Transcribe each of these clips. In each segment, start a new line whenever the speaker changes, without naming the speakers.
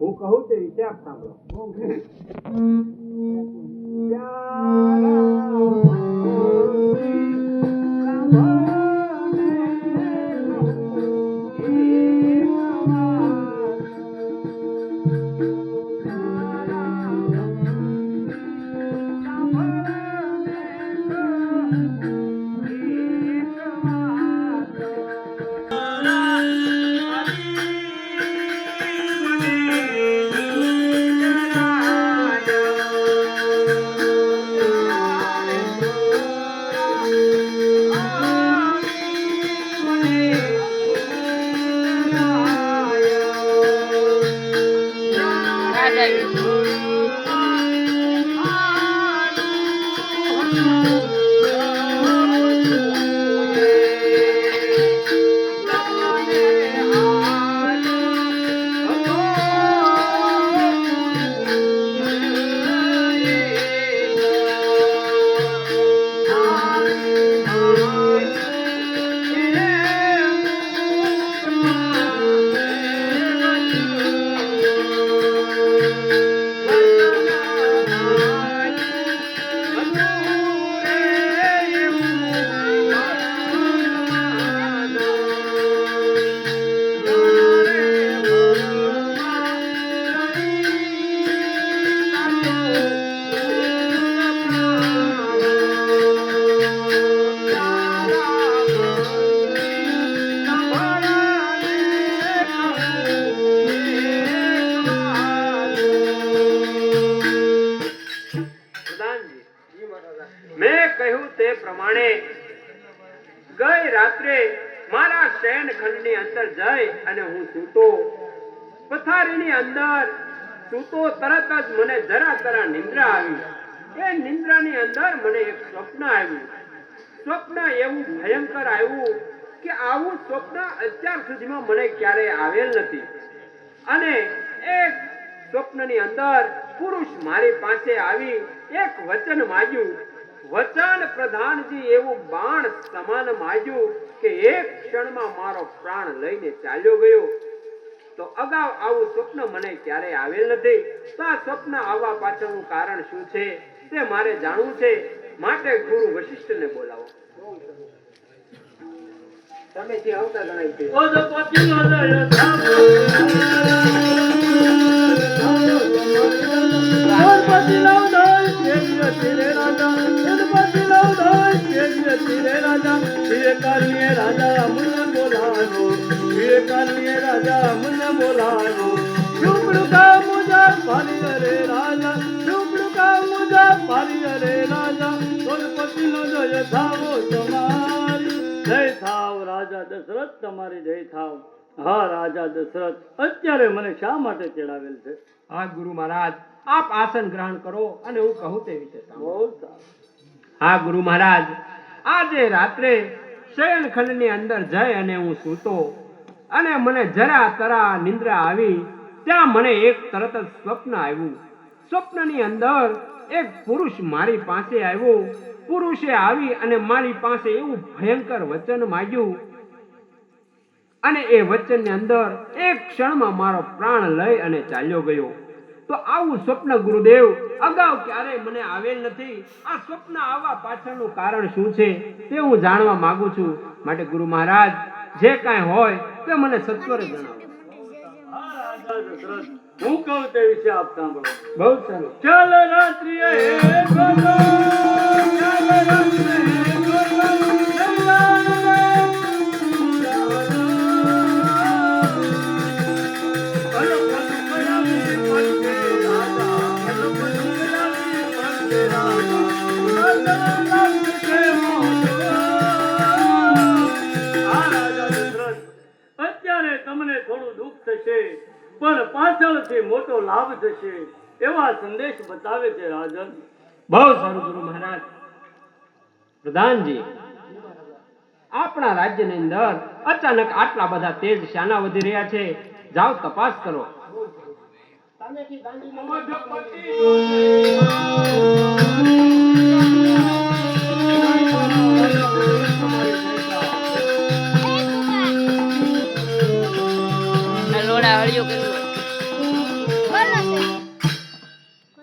હું કહું તે વિશે આપ સાંભળો. પ્રધાનજી પ્રમાણે ગઈ રાત્રે મારા શયનખંડની અંદર જઈ અને હું સૂતો. પથારીની અંદર સૂતો તરત જ મને જરા તરા નિંદ્રા આવી. એ નિંદ્રાની અંદર મને એક સ્વપ્ન આવ્યું. સ્વપ્ન એવું ભયંકર આવ્યું કે આવું સ્વપ્ન અત્યાર સુધીમાં મને ક્યારેય આવેલ નથી. અને એક સ્વપ્નની અંદર પુરુષ મારી પાસે આવી એક વચન માંગ્યું વચન પ્રધાનજી એવું બાણ સમાન માંગ્યું કે એક ક્ષણમાં મારો પ્રાણ લઈને ચાલ્યો ગયો. તો અગાઉ આવું સ્વપ્ન મને ક્યારેય આવેલ નથી? તો આ સ્વપ્ન આવવા પાછળનું કારણ શું છે? તે મારે જાણવું છે. માટે ગુરુ વશિષ્ઠને બોલાવો.
તમે જે આવતા છે
બોલાવો રાજા મુન બોલાવો ઝૂંપડું કા મુજા પાલી રે રાજા. ઝૂંપડું કા મુજા પાલી રે રાજા. ગણપતિ નો જય થાવો તમારી. જય થાવ રાજા દશરથ તમારી જય થાવ. હા રાજા દશરથ અત્યારે મને શા માટે ચડાવેલ છે?
હા ગુરુ મહારાજ આપ આસન ગ્રહણ કરો અને હું કહું તે વિશે હા ગુરુ મહારાજ આજે રાત્રે શયનખંડની અંદર જઈ અને હું સૂતો અને મને જરા તરા નિંદ્રા આવી, ત્યાં મને એક તરત જ સ્વપ્ન આવ્યું. સ્વપ્નની અંદર એક પુરુષ મારી પાસે આવ્યો. પુરુષે આવી અને મારી પાસે એવું ભયંકર વચન માંગ્યું અને એ વચનની અંદર એક ક્ષણમાં મારો પ્રાણ લઈ અને ચાલ્યો ગયો. તો આવું સ્વપ્ન ગુરુદેવ અગાઉ ક્યારેય મને આવેલ નથી. આ સ્વપ્ન આવવા પાછળનું કારણ શું છે તે હું જાણવા માંગુ છું. માટે ગુરુ મહારાજ જે કાંઈ હોય તે મને સત્વરે જણાવો.
હા કહું તે વિશે આપ સાંભળો.
બહુ સારું.
ચાલ રાત્રિએ ચાલ રાત્રિએ. અત્યારે તમને થોડું દુઃખ થશે, પણ પાછળથી મોટો લાભ થશે, એવા સંદેશ બતાવે છે રાજન.
પ્રધાનજી, આપણા રાજ્યની અંદર અચાનક આટલા બધા તેજ શાના વધી રહ્યા છે. જાઓ તપાસ કરો.
સામેથી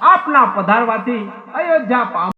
આપના પધારવાથી અયોધ્યા પામ